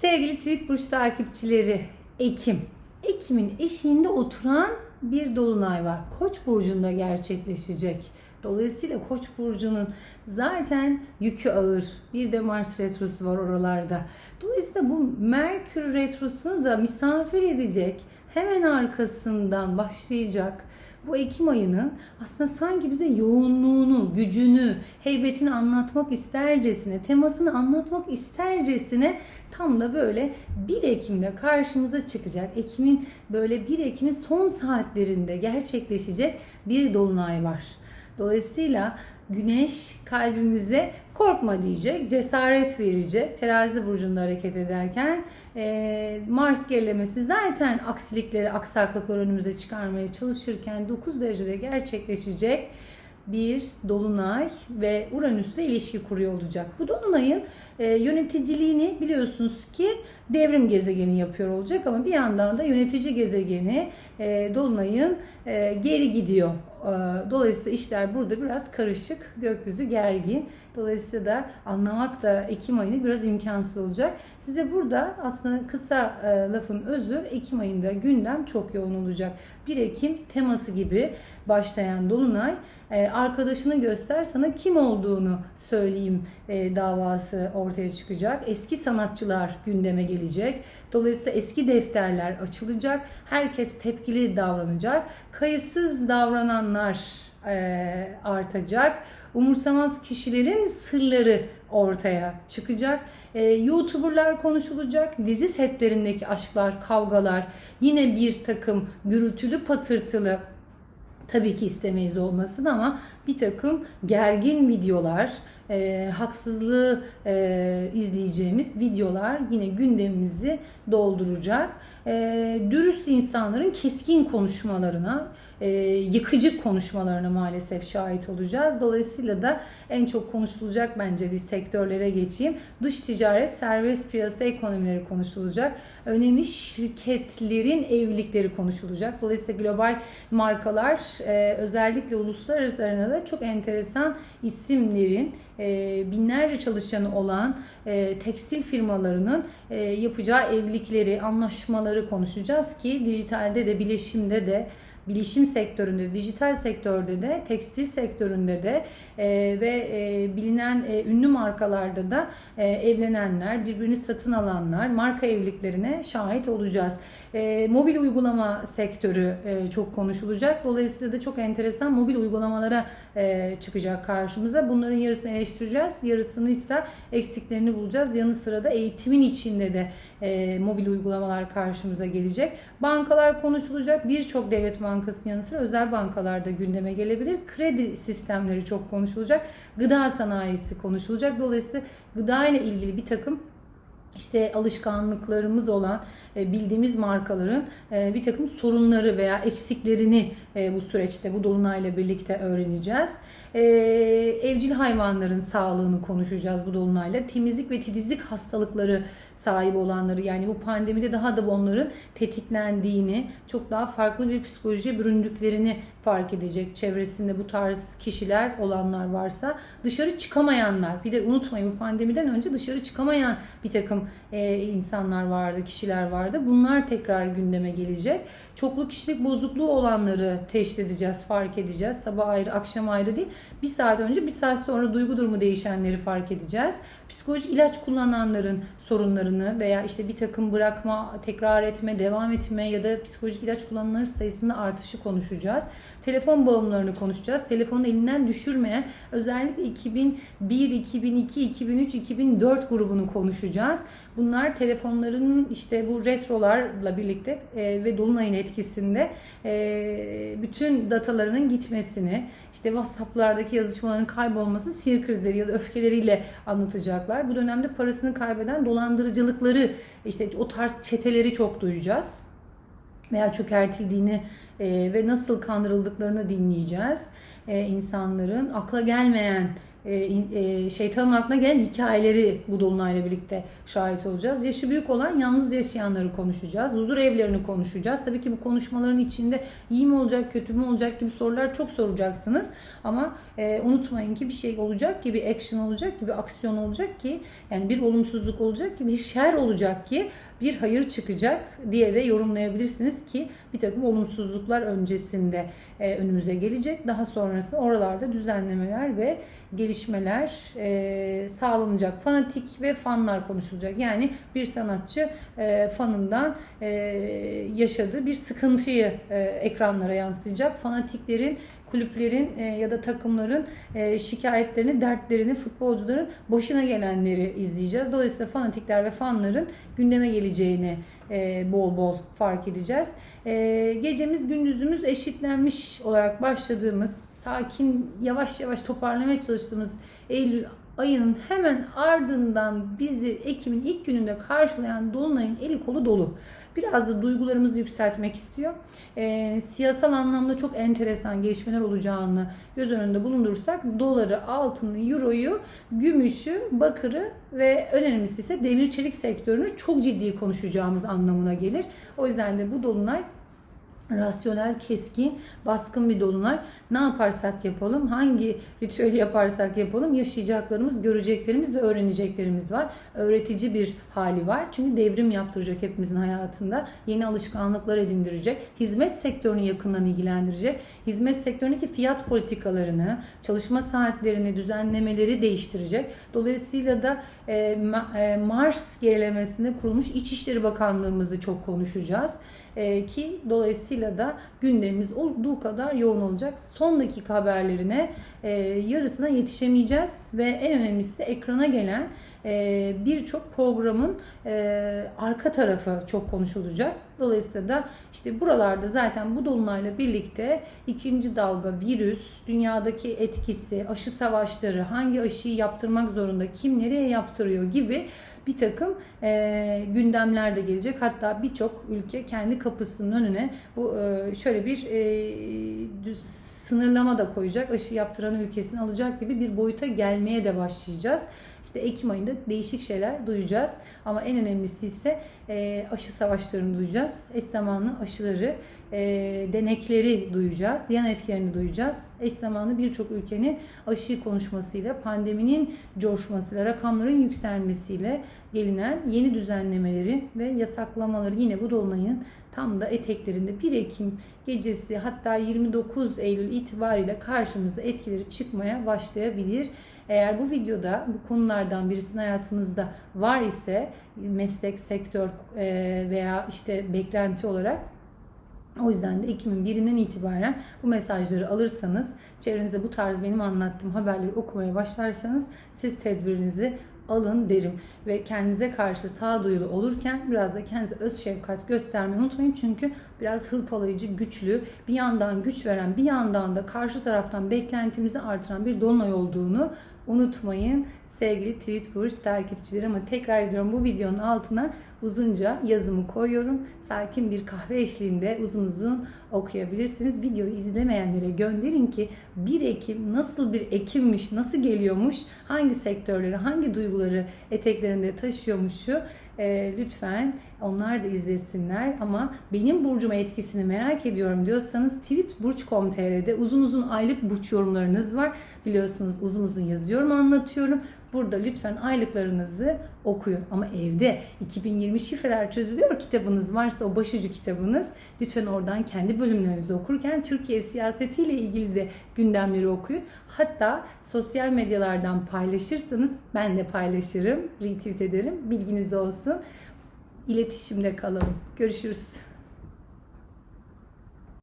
Sevgili Tweet Burç takipçileri, Ekim. Ekim'in eşiğinde oturan bir dolunay var. Koç burcunda gerçekleşecek. Dolayısıyla Koç burcunun zaten yükü ağır. Bir de Mars retrosu var oralarda. Dolayısıyla bu Merkür retrosunu da misafir edecek. Hemen arkasından başlayacak bu Ekim ayının aslında sanki bize yoğunluğunu, gücünü, heybetini anlatmak istercesine, temasını anlatmak istercesine tam da böyle 1 Ekim'de karşımıza çıkacak. Ekim'in böyle 1 Ekim'in son saatlerinde gerçekleşecek bir dolunay var. Dolayısıyla Güneş kalbimize korkma diyecek, cesaret verecek. Terazi burcunda hareket ederken e, Mars gerilemesi zaten aksilikleri, aksaklıkları önümüze çıkarmaya çalışırken 9 derecede gerçekleşecek bir dolunay ve Uranüs'le ilişki kuruyor olacak. Bu dolunayın e, yöneticiliğini biliyorsunuz ki devrim gezegeni yapıyor olacak ama bir yandan da yönetici gezegeni e, dolunayın e, geri gidiyor. E, dolayısıyla işler burada biraz karışık, gökyüzü gergin. Dolayısıyla da anlamak da Ekim ayını biraz imkansız olacak. Size burada aslında kısa e, lafın özü Ekim ayında gündem çok yoğun olacak. 1 Ekim teması gibi başlayan Dolunay e, arkadaşını göster sana kim olduğunu söyleyeyim e, davası ortaya çıkacak. Eski sanatçılar gündeme gelecek. Dolayısıyla eski defterler açılacak. Herkes tepkili davranacak. Kayıtsız davrananlar e, artacak. Umursamaz kişilerin sırları ortaya çıkacak. E, YouTuber'lar konuşulacak. Dizi setlerindeki aşklar, kavgalar, yine bir takım gürültülü patırtılı tabii ki istemeyiz olmasın ama bir takım gergin videolar, e, haksızlığı e, izleyeceğimiz videolar yine gündemimizi dolduracak. E, dürüst insanların keskin konuşmalarına, e, yıkıcı konuşmalarına maalesef şahit olacağız. Dolayısıyla da en çok konuşulacak bence bir sektörlere geçeyim. Dış ticaret, serbest piyasa ekonomileri konuşulacak. Önemli şirketlerin evlilikleri konuşulacak. Dolayısıyla global markalar e, özellikle uluslararası arenada çok enteresan isimlerin e, binlerce çalışanı olan e, tekstil firmalarının e, yapacağı evlilikleri, anlaşmaları konuşacağız ki dijitalde de bileşimde de bilişim sektöründe, dijital sektörde de, tekstil sektöründe de e, ve e, bilinen e, ünlü markalarda da e, evlenenler, birbirini satın alanlar, marka evliliklerine şahit olacağız. E, mobil uygulama sektörü e, çok konuşulacak. Dolayısıyla da çok enteresan mobil uygulamalara e, çıkacak karşımıza. Bunların yarısını eleştireceğiz, yarısını ise eksiklerini bulacağız. Yanı sıra da eğitimin içinde de e, mobil uygulamalar karşımıza gelecek. Bankalar konuşulacak. Birçok devlet bankasının yanı sıra özel bankalar da gündeme gelebilir. Kredi sistemleri çok konuşulacak. Gıda sanayisi konuşulacak. Dolayısıyla gıda ile ilgili bir takım işte alışkanlıklarımız olan e, bildiğimiz markaların e, bir takım sorunları veya eksiklerini e, bu süreçte bu dolunayla birlikte öğreneceğiz. Evcil hayvanların sağlığını konuşacağız bu dolunayla. Temizlik ve titizlik hastalıkları sahibi olanları yani bu pandemide daha da onların tetiklendiğini, çok daha farklı bir psikolojiye büründüklerini fark edecek. Çevresinde bu tarz kişiler olanlar varsa dışarı çıkamayanlar. Bir de unutmayın bu pandemiden önce dışarı çıkamayan bir takım insanlar vardı, kişiler vardı. Bunlar tekrar gündeme gelecek. Çoklu kişilik bozukluğu olanları teşhis edeceğiz, fark edeceğiz. Sabah ayrı, akşam ayrı değil. Bir saat önce, bir saat sonra duygu durumu değişenleri fark edeceğiz. Psikolojik ilaç kullananların sorunlarını veya işte bir takım bırakma, tekrar etme, devam etme ya da psikolojik ilaç kullananların sayısında artışı konuşacağız. Telefon bağımlılarını konuşacağız. Telefonu elinden düşürmeyen özellikle 2001, 2002, 2003, 2004 grubunu konuşacağız. Bunlar telefonlarının işte bu retrolarla birlikte e, ve dolunayın etkisinde e, bütün datalarının gitmesini, işte WhatsApp'lardaki yazışmaların kaybolmasını sinir krizleri ya da öfkeleriyle anlatacaklar. Bu dönemde parasını kaybeden dolandırıcılıkları, işte o tarz çeteleri çok duyacağız veya çökertildiğini e, ve nasıl kandırıldıklarını dinleyeceğiz. E, insanların akla gelmeyen e, e, şeytanın aklına gelen hikayeleri bu dolunayla birlikte şahit olacağız. Yaşı büyük olan yalnız yaşayanları konuşacağız. Huzur evlerini konuşacağız. Tabii ki bu konuşmaların içinde iyi mi olacak, kötü mü olacak gibi sorular çok soracaksınız. Ama e, unutmayın ki bir şey olacak ki, bir action olacak ki, bir aksiyon olacak ki, yani bir olumsuzluk olacak ki, bir şer olacak ki, bir hayır çıkacak diye de yorumlayabilirsiniz ki bir takım olumsuzluklar öncesinde e, önümüze gelecek. Daha sonrasında oralarda düzenlemeler ve gelişmeler e, sağlanacak. Fanatik ve fanlar konuşulacak. Yani bir sanatçı e, fanından e, yaşadığı bir sıkıntıyı e, ekranlara yansıtacak. Fanatiklerin kulüplerin e, ya da takımların e, şikayetlerini, dertlerini, futbolcuların başına gelenleri izleyeceğiz. Dolayısıyla fanatikler ve fanların gündeme geleceğini e, bol bol fark edeceğiz. E, gecemiz gündüzümüz eşitlenmiş olarak başladığımız, sakin yavaş yavaş toparlamaya çalıştığımız Eylül ayının hemen ardından bizi Ekim'in ilk gününde karşılayan Dolunay'ın eli kolu dolu. Biraz da duygularımızı yükseltmek istiyor. E, siyasal anlamda çok enteresan gelişmeler olacağını göz önünde bulundursak doları, altını, euroyu, gümüşü, bakırı ve önemlisi ise demir çelik sektörünü çok ciddi konuşacağımız anlamına gelir. O yüzden de bu dolunay rasyonel, keskin, baskın bir dolunay. Ne yaparsak yapalım, hangi ritüeli yaparsak yapalım yaşayacaklarımız, göreceklerimiz ve öğreneceklerimiz var. Öğretici bir hali var. Çünkü devrim yaptıracak hepimizin hayatında. Yeni alışkanlıklar edindirecek. Hizmet sektörünü yakından ilgilendirecek. Hizmet sektöründeki fiyat politikalarını, çalışma saatlerini, düzenlemeleri değiştirecek. Dolayısıyla da e, e, Mars gerilemesinde kurulmuş İçişleri Bakanlığımızı çok konuşacağız. E, ki dolayısıyla da gündemimiz olduğu kadar yoğun olacak. Son dakika haberlerine e, yarısına yetişemeyeceğiz ve en önemlisi ekrana gelen e, birçok programın e, arka tarafı çok konuşulacak. Dolayısıyla da işte buralarda zaten bu dolunayla birlikte ikinci dalga virüs, dünyadaki etkisi, aşı savaşları, hangi aşıyı yaptırmak zorunda, kim nereye yaptırıyor gibi bir takım e, gündemler de gelecek. Hatta birçok ülke kendi kapısının önüne bu e, şöyle bir e, sınırlama da koyacak. Aşı yaptıran ülkesini alacak gibi bir boyuta gelmeye de başlayacağız. İşte Ekim ayında değişik şeyler duyacağız. Ama en önemlisi ise e, aşı savaşlarını duyacağız. Eş zamanlı aşıları, e, denekleri duyacağız. Yan etkilerini duyacağız. Eş zamanlı birçok ülkenin aşıyı konuşmasıyla, pandeminin coşmasıyla, rakamların yükselmesiyle gelinen yeni düzenlemeleri ve yasaklamaları yine bu dolunayın tam da eteklerinde 1 Ekim gecesi hatta 29 Eylül itibariyle karşımıza etkileri çıkmaya başlayabilir. Eğer bu videoda bu konulardan birisinin hayatınızda var ise meslek, sektör e, veya işte beklenti olarak o yüzden de Ekim'in birinden itibaren bu mesajları alırsanız, çevrenizde bu tarz benim anlattığım haberleri okumaya başlarsanız siz tedbirinizi alın derim. Ve kendinize karşı sağduyulu olurken biraz da kendinize öz şefkat göstermeyi unutmayın. Çünkü biraz hırpalayıcı, güçlü, bir yandan güç veren, bir yandan da karşı taraftan beklentimizi artıran bir dolunay olduğunu unutmayın sevgili Tweet Burç takipçileri ama tekrar ediyorum bu videonun altına uzunca yazımı koyuyorum. Sakin bir kahve eşliğinde uzun uzun okuyabilirsiniz. Videoyu izlemeyenlere gönderin ki 1 Ekim nasıl bir Ekimmiş, nasıl geliyormuş, hangi sektörleri, hangi duyguları eteklerinde taşıyormuşu e, lütfen onlar da izlesinler ama benim burcuma etkisini merak ediyorum diyorsanız tweetburç.com.tr'de uzun uzun aylık burç yorumlarınız var. Biliyorsunuz uzun uzun yazıyorum anlatıyorum. Burada lütfen aylıklarınızı okuyun. Ama evde 2020 şifreler çözülüyor kitabınız varsa o başucu kitabınız lütfen oradan kendi bölümlerinizi okurken Türkiye siyasetiyle ilgili de gündemleri okuyun. Hatta sosyal medyalardan paylaşırsanız ben de paylaşırım, retweet ederim. Bilginiz olsun. İletişimde kalalım. Görüşürüz.